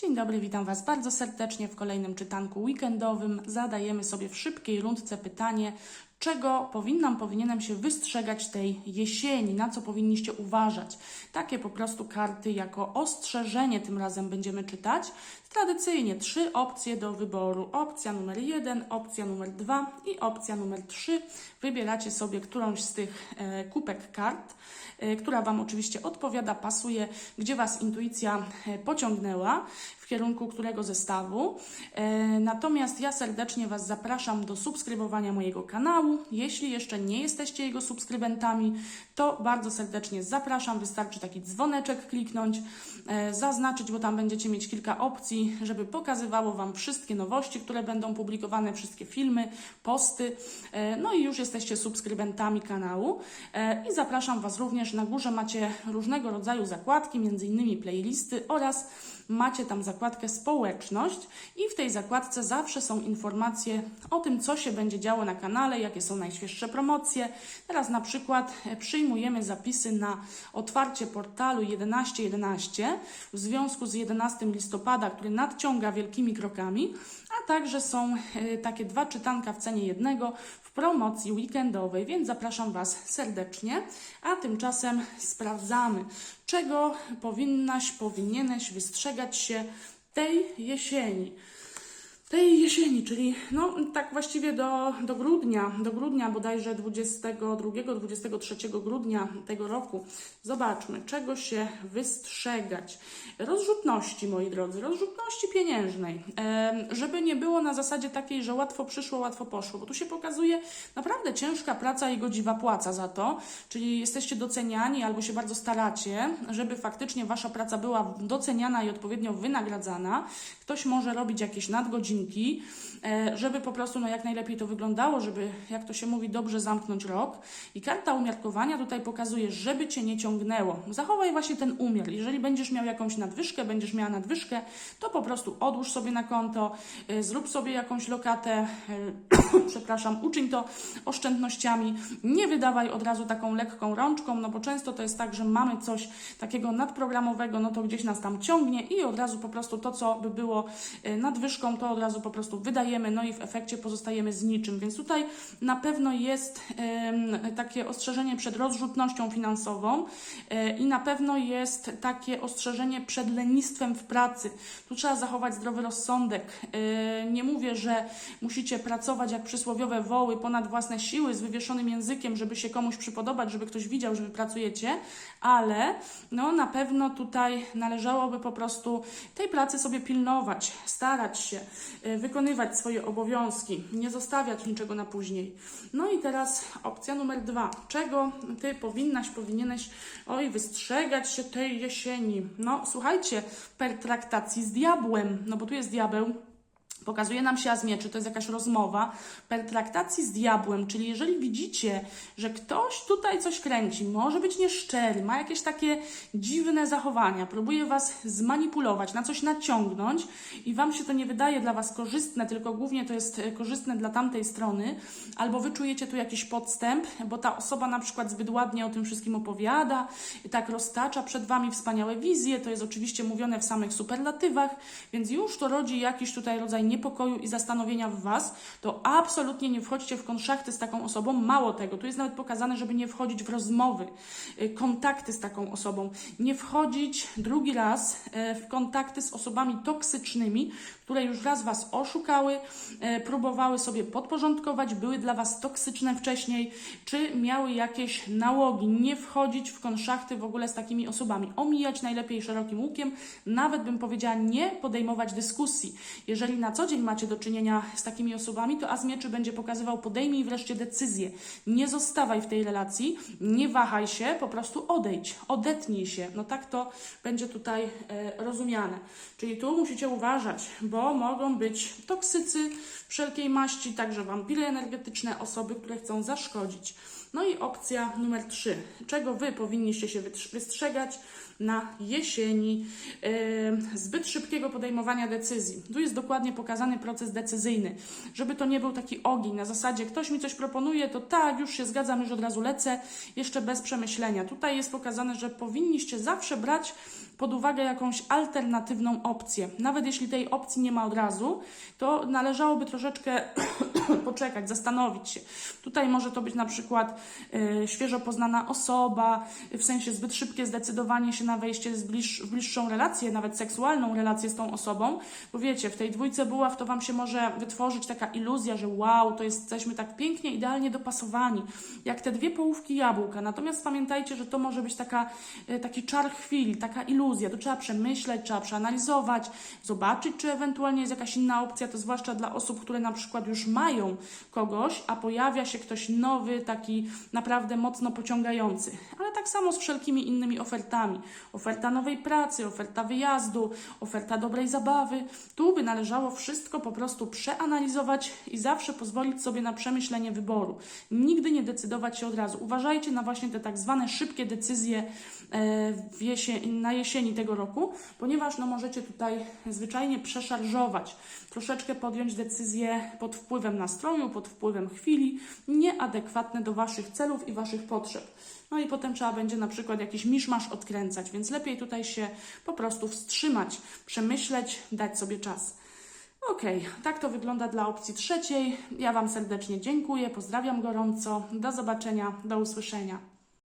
Dzień dobry, witam Was bardzo serdecznie w kolejnym czytanku weekendowym. Zadajemy sobie w szybkiej rundce pytanie, czego powinnam, powinienem się wystrzegać tej jesieni, na co powinniście uważać. Takie po prostu karty jako ostrzeżenie tym razem będziemy czytać. Tradycyjnie trzy opcje do wyboru. Opcja numer jeden, opcja numer dwa i opcja numer trzy. Wybieracie sobie którąś z tych e, kupek kart, e, która Wam oczywiście odpowiada, pasuje, gdzie Was intuicja e, pociągnęła, w kierunku którego zestawu. E, Natomiast ja serdecznie Was zapraszam do subskrybowania mojego kanału. Jeśli jeszcze nie jesteście jego subskrybentami, to bardzo serdecznie zapraszam. Wystarczy taki dzwoneczek kliknąć, e, zaznaczyć, bo tam będziecie mieć kilka opcji, żeby pokazywało Wam wszystkie nowości, które będą publikowane, wszystkie filmy, posty. E, No i już jesteście subskrybentami kanału. E, I zapraszam Was również. Na górze macie różnego rodzaju zakładki, innymi playlisty oraz macie tam zakładkę społeczność i w tej zakładce zawsze są informacje o tym, co się będzie działo na kanale, jakie są najświeższe promocje. Teraz na przykład e, przyjmujemy zapisy na otwarcie portalu 1111 w związku z 11 listopada, który nadciąga wielkimi krokami, a także są e, takie dwa czytanka w cenie jednego w promocji weekendowej, więc zapraszam Was serdecznie. A tymczasem sprawdzamy, czego powinnaś, powinieneś wystrzegać się tej jesieni. Tej jesieni, czyli no tak właściwie do, do grudnia, do grudnia bodajże 22-23 grudnia tego roku. Zobaczmy, czego się wystrzegać. Rozrzutności, moi drodzy, rozrzutności pieniężnej. Żeby nie było na zasadzie takiej, że łatwo przyszło, łatwo poszło, bo tu się pokazuje naprawdę ciężka praca i godziwa płaca za to, czyli jesteście doceniani albo się bardzo staracie, żeby faktycznie wasza praca była doceniana i odpowiednio wynagradzana. Ktoś może robić jakieś nadgodzinki, e, żeby po prostu no, jak najlepiej to wyglądało, żeby, jak to się mówi, dobrze zamknąć rok. I karta umiarkowania tutaj pokazuje, żeby cię nie ciągnęło. Zachowaj właśnie ten umiar. Jeżeli będziesz miał jakąś nadwyżkę, będziesz miała nadwyżkę, to po prostu odłóż sobie na konto, e, zrób sobie jakąś lokatę, e, przepraszam, uczyń to oszczędnościami. Nie wydawaj od razu taką lekką rączką, no bo często to jest tak, że mamy coś takiego nadprogramowego, no to gdzieś nas tam ciągnie i od razu po prostu to, co by było nadwyżką, to od razu po prostu wydajemy, no i w efekcie pozostajemy z niczym. Więc tutaj na pewno jest takie ostrzeżenie przed rozrzutnością finansową e, i na pewno jest takie ostrzeżenie przed lenistwem w pracy. Tu trzeba zachować zdrowy rozsądek. E, Nie mówię, że musicie pracować jak przysłowiowe woły ponad własne siły z wywieszonym językiem, żeby się komuś przypodobać, żeby ktoś widział, że wy pracujecie, ale no na pewno tutaj należałoby po prostu tej pracy sobie pilnować, starać się, wykonywać swoje obowiązki, nie zostawiać niczego na później. No i teraz opcja numer dwa. Czego ty powinnaś, powinieneś, oj, wystrzegać się tej jesieni? No słuchajcie, pertraktacji z diabłem, no bo tu jest diabeł, Pokazuje nam się mieczy, to jest jakaś rozmowa, pertraktacji z diabłem, czyli jeżeli widzicie, że ktoś tutaj coś kręci, może być nieszczery, ma jakieś takie dziwne zachowania, próbuje was zmanipulować, na coś naciągnąć i wam się to nie wydaje dla was korzystne, tylko głównie to jest e, korzystne dla tamtej strony, albo wy czujecie tu jakiś podstęp, bo ta osoba na przykład zbyt ładnie o tym wszystkim opowiada, tak roztacza przed wami wspaniałe wizje, to jest oczywiście mówione w samych superlatywach, więc już to rodzi jakiś tutaj rodzaj niepokoju i zastanowienia w Was, to absolutnie nie wchodźcie w konszachty z taką osobą. Mało tego, tu jest nawet pokazane, żeby nie wchodzić w rozmowy, y, kontakty z taką osobą. Nie wchodzić drugi raz e, w kontakty z osobami toksycznymi, które już raz Was oszukały, e, próbowały sobie podporządkować, były dla Was toksyczne wcześniej, czy miały jakieś nałogi. Nie wchodzić w konszachty w ogóle z takimi osobami. Omijać najlepiej szerokim łukiem, nawet bym powiedziała nie podejmować dyskusji. Jeżeli na co dzień macie do czynienia z takimi osobami, to As Mieczy będzie pokazywał podejmij wreszcie decyzję. Nie zostawaj w tej relacji, nie wahaj się, po prostu odejdź, odetnij się. No tak to będzie tutaj e, rozumiane. Czyli tu musicie uważać, bo mogą być toksycy wszelkiej maści, także wampiry energetyczne, osoby, które chcą zaszkodzić. No i opcja numer 3. Czego Wy powinniście się wystrzegać na jesieni? Yy, zbyt szybkiego podejmowania decyzji. Tu jest dokładnie pokazany proces decyzyjny, żeby to nie był taki ogień na zasadzie ktoś mi coś proponuje, to tak, już się zgadzam, już od razu lecę, jeszcze bez przemyślenia. Tutaj jest pokazane, że powinniście zawsze brać pod uwagę jakąś alternatywną opcję. Nawet jeśli tej opcji nie ma od razu, to należałoby troszeczkę poczekać, zastanowić się. Tutaj może to być na przykład y, świeżo poznana osoba, w sensie zbyt szybkie zdecydowanie się na wejście bliż, w bliższą relację, nawet seksualną relację z tą osobą, bo wiecie, w tej dwójce buław to Wam się może wytworzyć taka iluzja, że wow, to jesteśmy tak pięknie, idealnie dopasowani, jak te dwie połówki jabłka. Natomiast pamiętajcie, że to może być taka, y, taki czar chwili, taka iluzja. To trzeba przemyśleć, trzeba przeanalizować, zobaczyć, czy ewentualnie jest jakaś inna opcja, to zwłaszcza dla osób, które na przykład już mają kogoś, a pojawia się ktoś nowy, taki naprawdę mocno pociągający. Ale tak samo z wszelkimi innymi ofertami. Oferta nowej pracy, oferta wyjazdu, oferta dobrej zabawy. Tu by należało wszystko po prostu przeanalizować i zawsze pozwolić sobie na przemyślenie wyboru. Nigdy nie decydować się od razu. Uważajcie na właśnie te tak zwane szybkie decyzje e, na jesieni tego roku, ponieważ no, możecie tutaj zwyczajnie przeszarżować, troszeczkę podjąć decyzje pod wpływem nastroju, pod wpływem chwili, nieadekwatne do Waszych celów i Waszych potrzeb. No i potem trzeba będzie na przykład jakiś miszmasz odkręcać, więc lepiej tutaj się po prostu wstrzymać, przemyśleć, dać sobie czas. Okej, tak to wygląda dla opcji trzeciej. Ja Wam serdecznie dziękuję, pozdrawiam gorąco. Do zobaczenia, do usłyszenia.